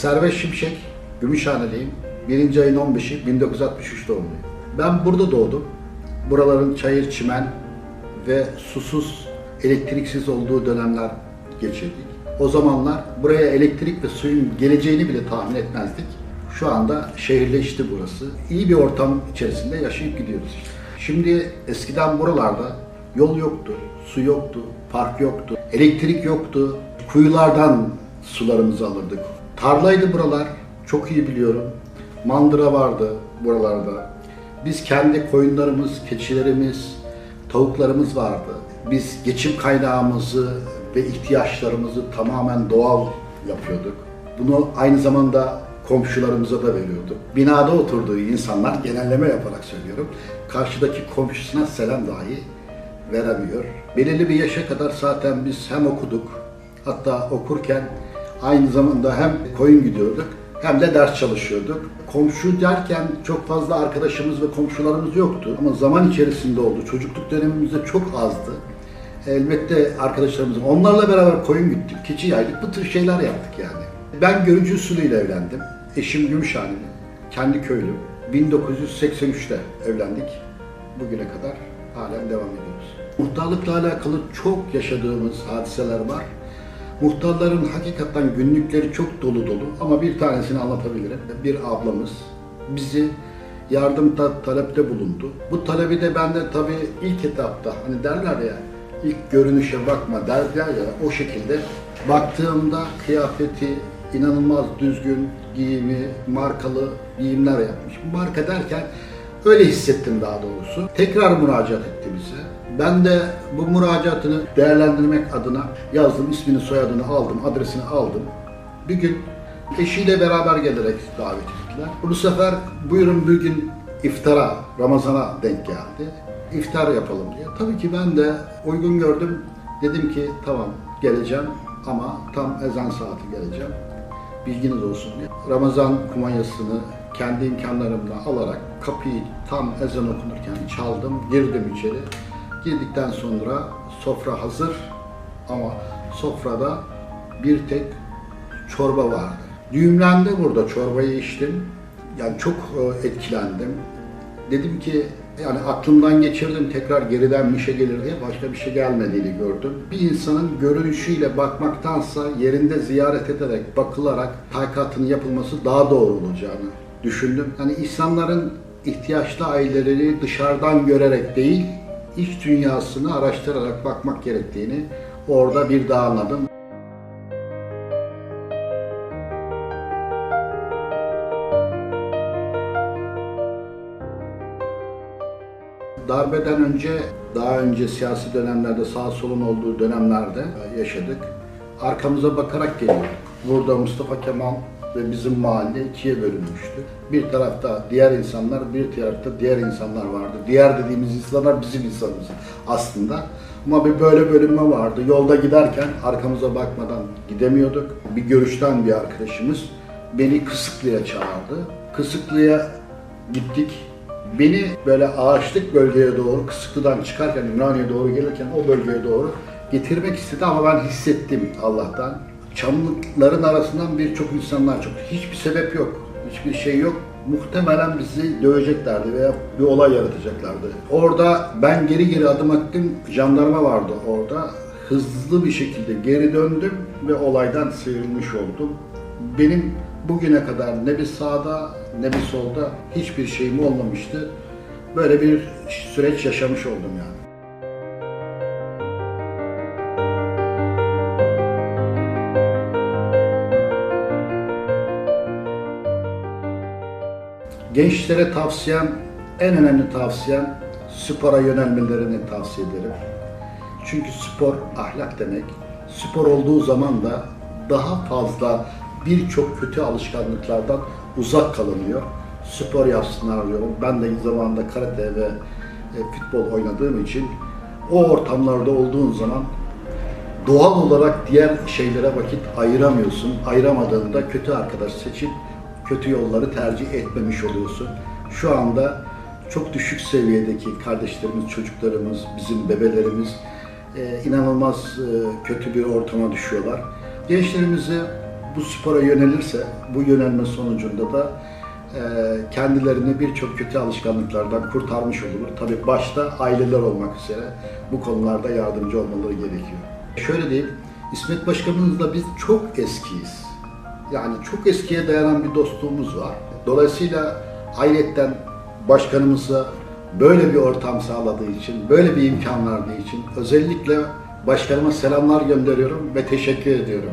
Servet Şimşek, Gümüşhaneliyim. 1. ayın 15'i 1963 doğumluyum. Ben burada doğdum. Buraların çayır, çimen ve susuz, elektriksiz olduğu dönemler geçirdik. O zamanlar buraya elektrik ve suyun geleceğini bile tahmin etmezdik. Şu anda şehirleşti burası. İyi bir ortam içerisinde yaşayıp gidiyoruz işte. Şimdi eskiden buralarda yol yoktu, su yoktu, park yoktu, elektrik yoktu. Kuyulardan sularımızı alırdık. Tarlaydı buralar, çok iyi biliyorum. Mandıra vardı buralarda. Biz kendi koyunlarımız, keçilerimiz, tavuklarımız vardı. Biz geçim kaynağımızı ve ihtiyaçlarımızı tamamen doğal yapıyorduk. Bunu aynı zamanda komşularımıza da veriyorduk. Binada oturduğu insanlar, genelleme yaparak söylüyorum, karşıdaki komşusuna selam dahi veremiyor. Belirli bir yaşa kadar zaten biz hem okuduk, hatta okurken aynı zamanda hem koyun gidiyorduk hem de ders çalışıyorduk. Komşu derken çok fazla arkadaşımız ve komşularımız yoktu ama zaman içerisinde oldu. Çocukluk dönemimizde çok azdı. Elbette arkadaşlarımız, onlarla beraber koyun gittik, keçi yaydık, bu tür şeyler yaptık yani. Ben görücü usulüyle evlendim. Eşim Gümüşhaneli, kendi köylüm. 1983'te evlendik. Bugüne kadar halen devam ediyoruz. Muhtarlıkla alakalı çok yaşadığımız hadiseler var. Muhtarların hakikaten günlükleri çok dolu dolu ama bir tanesini anlatabilirim. Bir ablamız bizi yardımda talepte bulundu. Bu talebi de ben de tabii ilk etapta hani derler ya ilk görünüşe bakma derler ya o şekilde baktığımda kıyafeti inanılmaz düzgün giyimi, markalı giyimler yapmış. Marka derken öyle hissettim daha doğrusu. Tekrar müracaat etti bize. Ben de bu müracaatını değerlendirmek adına yazdım, ismini, soyadını aldım, adresini aldım. Bir gün eşiyle beraber gelerek davet ettiler. Bu sefer buyurun bir gün iftara, Ramazan'a denk geldi. İftar yapalım diye. Tabii ki ben de uygun gördüm. Dedim ki tamam geleceğim ama tam ezan saati geleceğim. Bilginiz olsun diye. Ramazan kumanyasını kendi imkanlarımla alarak kapıyı tam ezan okunurken çaldım, girdim içeri. Girdikten sonra sofra hazır ama sofrada bir tek çorba vardı. Düğümlendi burada çorbayı içtim. Yani çok e, etkilendim. Dedim ki yani aklımdan geçirdim tekrar geriden bir şey gelir diye başka bir şey gelmediğini gördüm. Bir insanın görünüşüyle bakmaktansa yerinde ziyaret ederek, bakılarak takatının yapılması daha doğru olacağını düşündüm. Yani insanların ihtiyaçlı ailelerini dışarıdan görerek değil, iç dünyasını araştırarak bakmak gerektiğini orada bir daha anladım. Darbeden önce, daha önce siyasi dönemlerde sağ solun olduğu dönemlerde yaşadık. Arkamıza bakarak geliyorduk. Burada Mustafa Kemal ve bizim mahalle ikiye bölünmüştü. Bir tarafta diğer insanlar, bir tarafta diğer insanlar vardı. Diğer dediğimiz insanlar bizim insanımız aslında. Ama bir böyle bölünme vardı. Yolda giderken arkamıza bakmadan gidemiyorduk. Bir görüşten bir arkadaşımız beni Kısıklı'ya çağırdı. Kısıklı'ya gittik. Beni böyle ağaçlık bölgeye doğru, Kısıklı'dan çıkarken, Ümraniye'ye doğru gelirken o bölgeye doğru getirmek istedi ama ben hissettim Allah'tan. Çamlıkların arasından birçok insanlar çok. Hiçbir sebep yok, hiçbir şey yok. Muhtemelen bizi döveceklerdi veya bir olay yaratacaklardı. Orada ben geri geri adım attım, jandarma vardı orada. Hızlı bir şekilde geri döndüm ve olaydan sıyrılmış oldum. Benim bugüne kadar ne bir sağda ne bir solda hiçbir şeyim olmamıştı. Böyle bir süreç yaşamış oldum yani. Gençlere tavsiyem, en önemli tavsiyem spora yönelmelerini tavsiye ederim. Çünkü spor ahlak demek. Spor olduğu zaman da daha fazla birçok kötü alışkanlıklardan uzak kalınıyor. Spor yapsınlar diyorum. Ben de zamanda karate ve e, futbol oynadığım için o ortamlarda olduğun zaman doğal olarak diğer şeylere vakit ayıramıyorsun. Ayıramadığında kötü arkadaş seçip kötü yolları tercih etmemiş oluyorsun. Şu anda çok düşük seviyedeki kardeşlerimiz, çocuklarımız, bizim bebelerimiz e, inanılmaz e, kötü bir ortama düşüyorlar. Gençlerimize bu spora yönelirse, bu yönelme sonucunda da e, kendilerini birçok kötü alışkanlıklardan kurtarmış olur. Tabii başta aileler olmak üzere bu konularda yardımcı olmaları gerekiyor. Şöyle diyeyim, İsmet Başkanımızla biz çok eskiyiz. Yani çok eskiye dayanan bir dostluğumuz var. Dolayısıyla ayrıca başkanımıza böyle bir ortam sağladığı için, böyle bir imkan verdiği için özellikle başkanıma selamlar gönderiyorum ve teşekkür ediyorum.